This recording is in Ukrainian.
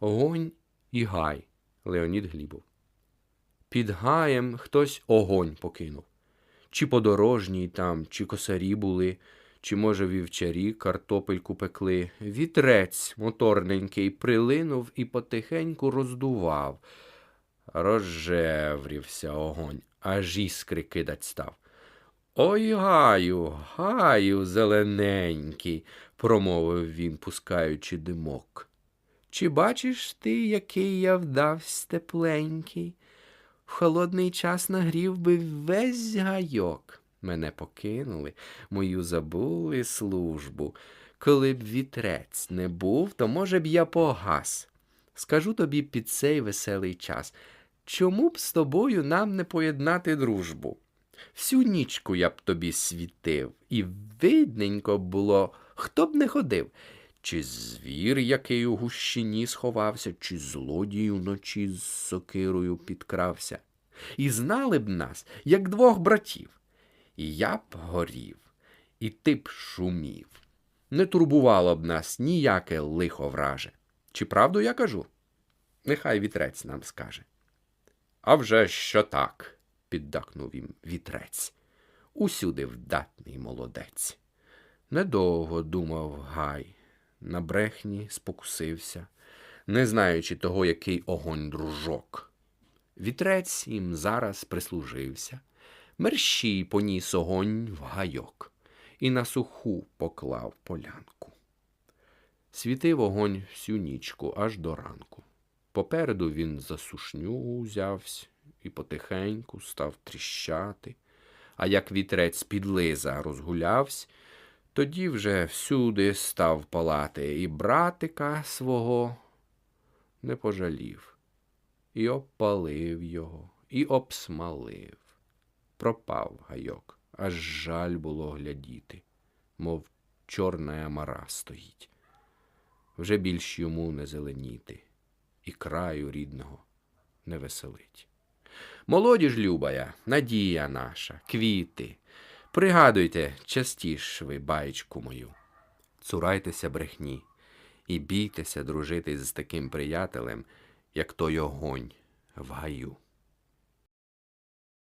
Огонь і гай. Леонід Глібов. Під гаєм хтось огонь покинув. Чи подорожній там, чи косарі були, чи, може, вівчарі картопельку пекли. Вітрець моторненький прилинув і потихеньку роздував. Розжеврівся огонь, аж іскри кидать став. Ой, гаю, гаю, зелененький, промовив він, пускаючи димок. Чи бачиш ти, який я вдавсь тепленький? В холодний час нагрів би весь гайок. Мене покинули, мою забули службу. Коли б вітрець не був, то, може б, я погас. Скажу тобі під цей веселий час, чому б з тобою нам не поєднати дружбу? Всю нічку я б тобі світив, і видненько було, хто б не ходив. Чи звір, який у гущині сховався, чи злодій уночі з сокирою підкрався. І знали б нас, як двох братів. І я б горів, і ти б шумів. Не турбувало б нас ніяке лихо враже. Чи правду я кажу? Нехай вітрець нам скаже. А вже що так, піддакнув їм вітрець. Усюди вдатний молодець. Недовго думав Гай, на брехні спокусився, не знаючи того, який огонь дружок. Вітрець їм зараз прислужився, мерщій поніс огонь в гайок і на суху поклав полянку. Світив огонь всю нічку аж до ранку. Попереду він за сушню узявся і потихеньку став тріщати, а як вітрець під лиза розгулявсь, тоді вже всюди став палати і братика свого не пожалів, і обпалив його, і обсмалив. Пропав гайок, аж жаль було глядіти, мов чорна амара стоїть. Вже більш йому не зеленіти, і краю рідного не веселить. Молодіж любая, надія наша, квіти. Пригадуйте частіш ви баєчку мою. Цурайтеся брехні і бійтеся дружити з таким приятелем, як той огонь в гаю.